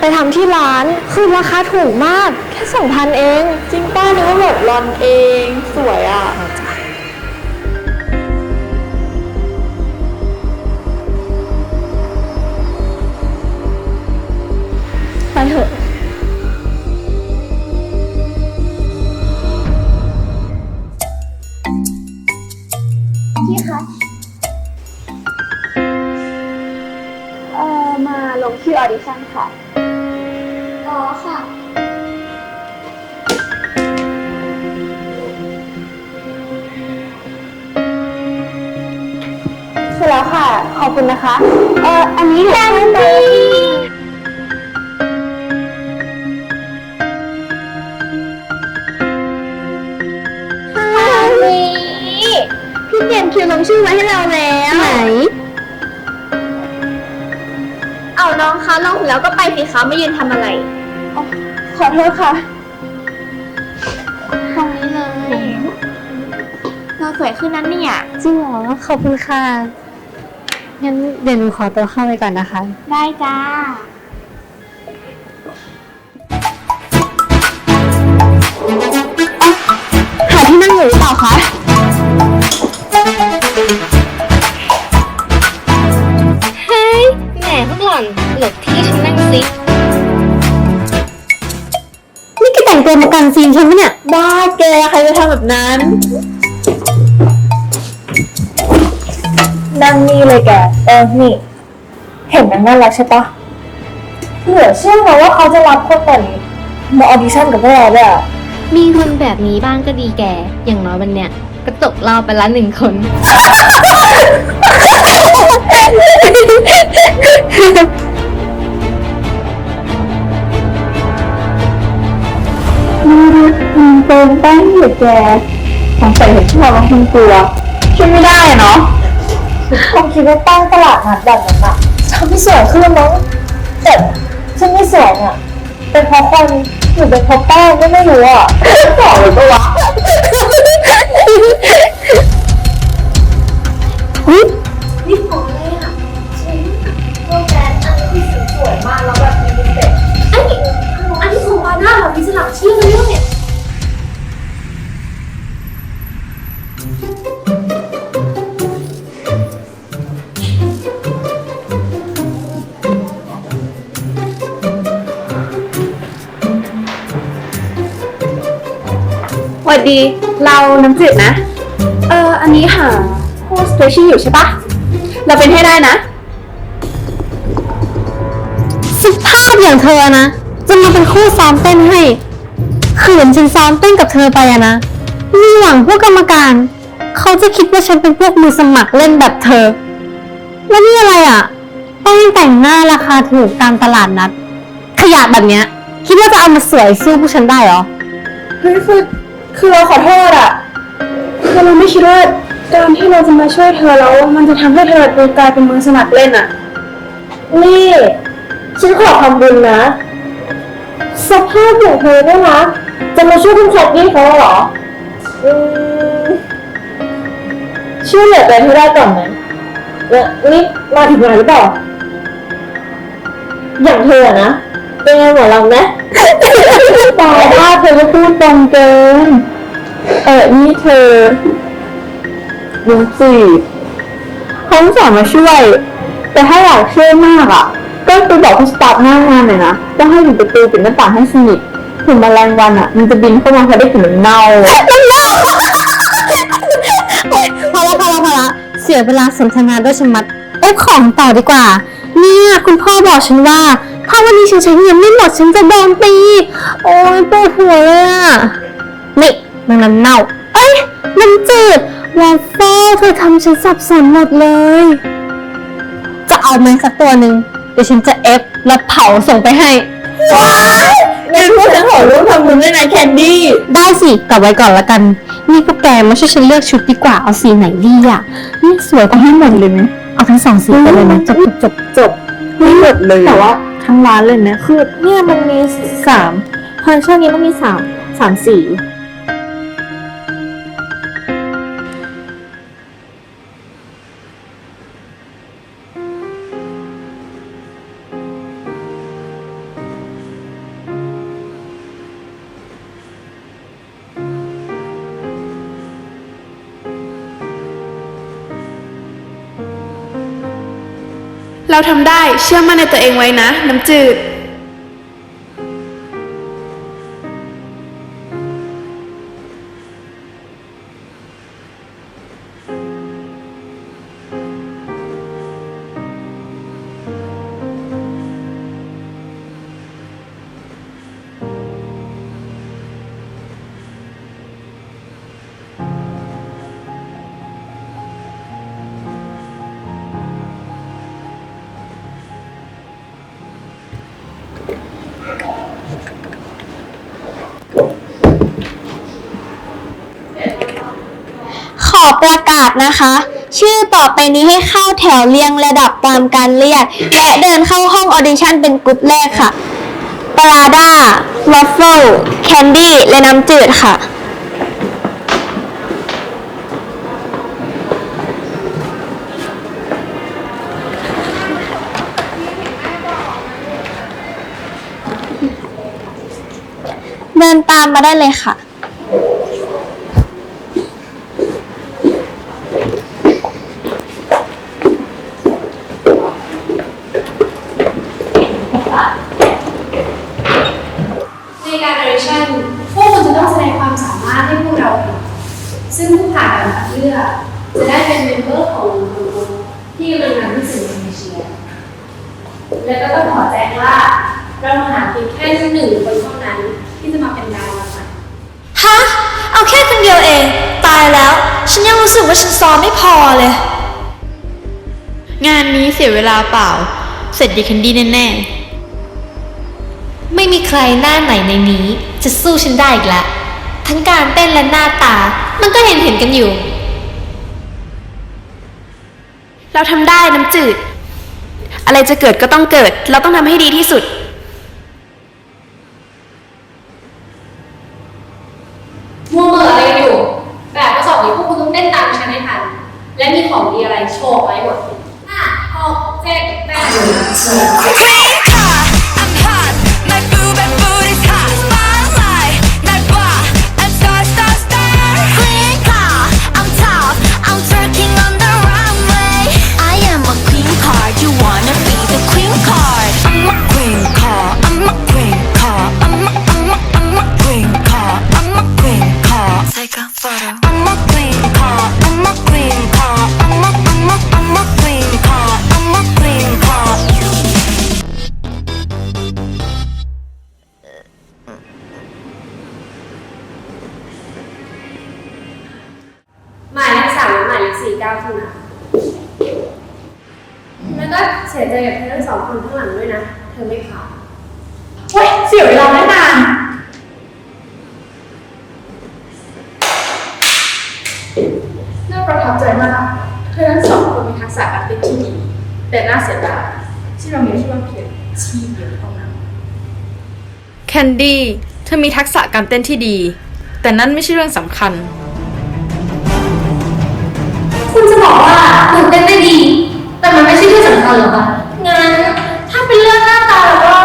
ไปทำที่ร้านคือราคาถูกมาก แค่สองพันเอง จริงป้านึกว่าแบบรอนเองสวยอะ ไปเถอะ พี่คะ เอ่อ มาลงชื่อออดิชั่นค่ะ อ๋อค่ะเสร็จแล้วค่ะ ขอบคุณนะคะ เอออันนี้แคนดี้พี่เปลี่ยนคิวลงชื่อไว้ให้เราแล้วไหน เอาน้องคะลงแล้วก็ไปสิคะไม่ยืนทำอะไร ขอโทษค่ะ ตรงนี้เลย เราสวยขึ้นนั้นเนี่ย จริงเหรอขอบคุณค่ะ งั้นเดี๋ยวหนูขอตัวเข้าไปก่อนนะคะ ได้จ้า หาที่นั่งอยู่หรือเปล่าคะ เฮ้ยแหมพวกหล่อนหลบที่ฉันนั่งสิ นี่แกแต่งตัวมากันซีนใช่ไหมเนี่ย บ้าแกใครจะทำแบบนั้นดังนี้เลยแก เออ นี่ เห็นมันน่ารักใช่ปะเหลือเชื่อนะว่าเขาจะรับคนแบบนี้มาออดิชั่นกับพวกเราด้วยอะมีคนแบบนี้บ้างก็ดีแก อย่างน้อยวันเนี้ยก็ตกเราไปละหนึ่งคน มึงเติมแป้งเหยียดแกสงสัยเห็นชอบแล้วคงกลัวช่วยไม่ได้อะเนาะคงคิดว่าตั้งตลาดนัดแบบนั้นอะทำให้สวยขึ้นมั้งแต่ฉันไม่สวยอะเป็นเพราะคนหรือเป็นเพราะแป้งก็ไม่รู้อะบอกเลยปะวะ หรอมีสลักชื่อเลยเนี่ยสวัสดี เราน้ำจืดนะ เออ อันนี้หาคู่สเปเชียลอยู่ใช่ปะ เราเป็นให้ได้นะ สุภาพอย่างเธอนะ จะมาเป็นคู่ซ้อมเต้นให้ ขืนฉันซ้อมเต้นกับเธอไปอะนะ มีหวังพวกกรรมการ เขาจะคิดว่าฉันเป็นพวกมือสมัครเล่นแบบเธอ แล้วนี่อะไรอะแป้งแต่งหน้าราคาถูกตามตลาดนัด ขยะแบบเนี้ย คิดว่าจะเอามาสวยสู้พวกฉันได้เหรอ เฮ้ยคือคือเราขอโทษอะคือเราไม่คิดว่าการที่เราจะมาช่วยเธอแล้วมันจะทำให้เธอกลายเป็นมือสมัครเล่นอะนี่ฉันขอทำบุญนะสภาพอย่างเธอเนี่ยนะ จะมาช่วยคุณแคทตี้เขาเหรออืมช่วยเหลือตัวเองให้ได้ก่อนนะแล้วนี่มาถึงงานหรือเปล่า อย่างเธออะนะ เป็นไงหมอลำนะตายว่าเธอก็พูดตรงเกิน เออนี่เธอรู้สิเขาสอนมาช่วย แต่ถ้าอยากช่วยมากอะ ก็ไปบอกคุณสตาฟหน้างานหน่อยนะต้องให้อยู่ประตูปิดหน้าต่างให้สนิท ถึงแมลงวันอะ มันจะบินเข้ามาพอได้กลิ่นมันเน่าพอละพอละพอละเสียเวลาสนทนาด้วยชะมัดเอฟของต่อดีกว่า เนี่ยคุณพ่อบอกฉันว่า ถ้าวันนี้ฉันใช้เงินไม่หมดฉันจะโดนตี โอ้ยปวดหัวเลยอะนี่นางน้ำเน่า เอ้ยน้ำจืดวอฟเฟิลเธอทำฉันสับสนหมดเลย จะเอาไหมสักตัวหนึ่งเดี๋ยวฉันจะเอฟแล้วเผาส่งไปให้ งั้นพวกฉันขอร่วมทำบุญด้วยนะแคนดี้ ได้สิกลับไว้ก่อนละกัน นี่พวกแกมาช่วยฉันเลือกชุดดีกว่า เอาสีไหนดีอะ นี่สวยกว่าให้หมดเลยไหมเอาทั้งสองสีไปเลยนะจบจบจบไม่หมดเลยแต่ว่าทั้งร้านเลยนะคือเนี่ยมันมีสามคอลเลคชันนี้มันมีสามสามสี เราทำได้เชื่อมั่นในตัวเองไว้นะ น้ำจืด อประกาศนะคะ ชื่อต่อไปนี้ให้เข้าแถวเรียงระดับตามการเรียก และเดินเข้าห้องออดิชั่นเป็นกลุ่มแรกค่ะปลาด้าวอฟเฟิลแคนดี้และน้ำจืดค่ะ เดินตามมาได้เลยค่ะ ในการออดิชั่นพวกคุณจะต้องแสดงความสามารถให้พวกเราเห็นซึ่งผู้ผ่านการคัดเลือก จะได้เป็นเมมเบอร์ของกลุ่มที่กำลังนำที่สื่อเอเชีย และก็ต้องขอแจ้งว่า เราหาเพียงแค่หนึ่งคนเท่านั้นที่จะมาเป็นดาวค่ะฮะ เอาแค่คนเดียวเอง ตายแล้ว ฉันยังรู้สึกว่าฉันซ้อมไม่พอเลย งานนี้เสียเวลาเปล่า เสร็จดีแคนดี้แน่ไม่มีใครหน้าไหนในนี้ จะสู้ฉันได้อีกแล้วทั้งการเต้นและหน้าตา มันก็เห็นเห็นกันอยู่ เราทำได้น้ำจืด อะไรจะเกิดก็ต้องเกิด เราต้องทำให้ดีที่สุด มัวเหม่ออะไรกันอยู่ แบบทดสอบนี้พวกคุณต้องเต้นตามฉันให้ทัน และมีของดีอะไรโชว์ไว้หมดห้าหกเจ็ดแปด เลขสี่เก้าขึ้นมาแล้วก็เสียใจกับเธอทั้งสองคนข้างหลังด้วยนะ เธอไม่ผ่านเฮ้ยเสียเวลาไม่นานน่าประทับใจมาก เธอทั้งสองคนมีทักษะการเต้นที่ดี แต่น่าเสียดายที่เรามีแค่เพียงที่เดียวเท่านั้น แคนดี้ เธอมีทักษะการเต้นที่ดี แต่นั่นไม่ใช่เรื่องสำคัญ บอกว่าหนูเต้นได้ดี แต่มันไม่ใช่ที่สำคัญหรอคะงั้นถ้าเป็นเรื่องหน้าตาแล้วก็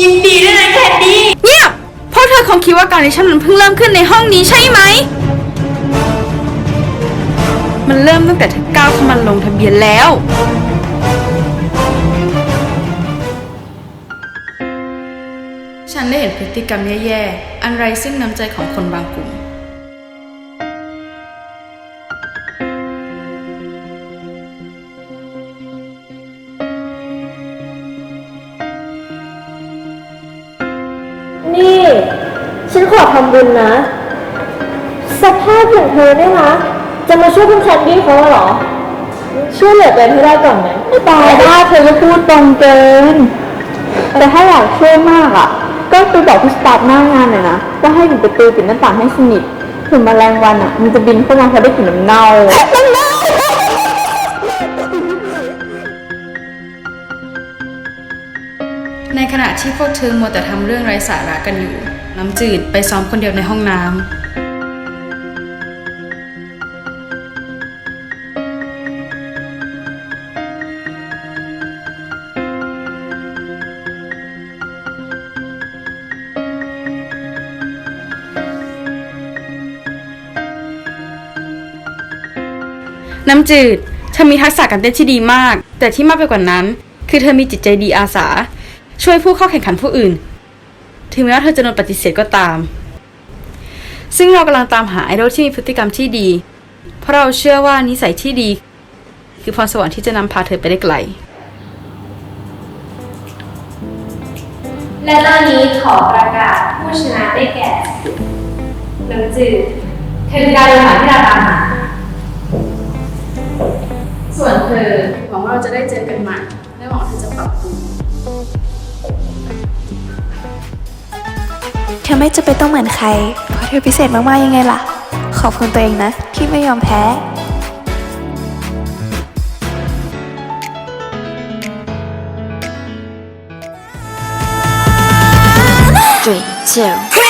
ยินดีด้วยนะแคนดี้เงียบเพราะเธอคงคิดว่าการดิชั่นมันเพิ่งเริ่มขึ้นในห้องนี้ใช่ไหม มันเริ่มตั้งแต่เธอก้าวเข้ามาลงทะเบียนแล้ว ฉันได้เห็นพฤติกรรมแย่ๆ อันไรซึ่งน้ำใจของคนบางกลุ่ม ฉันขอทำบุญนะ สภาพอย่างเธอเนี่ยนะ จะมาช่วยคุณแคนดี้เขาเหรอ ช่วยเหลือตัวเองให้ได้ก่อนไหมตายว่าเธอก็พูดตรงเกิน แต่ถ้าอยากช่วยมากอะ ก็ไปบอกผู้สตาฟหน้างานหน่อยนะว่าให้ปิดประตูปิดหน้าต่างให้สนิทถึงแมลงวันอะ มันจะบินเข้ามาเพราะได้กลิ่นน้ำเน่า ในขณะที่พวกเธอมัวแต่ทำเรื่องไร้สาระกันอยู่ น้ำจืดไปซ้อมคนเดียวในห้องน้ำน้ำจืด เธอมีทักษะการเต้นที่ดีมาก แต่ที่มากไปกว่านั้น คือเธอมีจิตใจดีอาสา ช่วยผู้เข้าแข่งขันผู้อื่น ถึงแม้ว่าเธอจะโดนปฏิเสธก็ตาม ซึ่งเรากำลังตามหาไอดอลที่มีพฤติกรรมที่ดี เพราะเราเชื่อว่านิสัยที่ดี คือพรสวรรค์ที่จะนำพาเธอไปได้ไกล และตอนนี้ขอประกาศผู้ชนะได้แก่น้ำจืดเธอคือดาวดวงหาที่เราตามหา ส่วนเธอหวังว่าเราจะได้เจอกันใหม่และหวังว่าเธอจะปรับปรุง เธอไม่จะเป็นต้องเหมือนใคร เพราะเธอพิเศษมากๆยังไงล่ะ ขอบคุณตัวเองนะ ที่ไม่ยอมแพ้3 2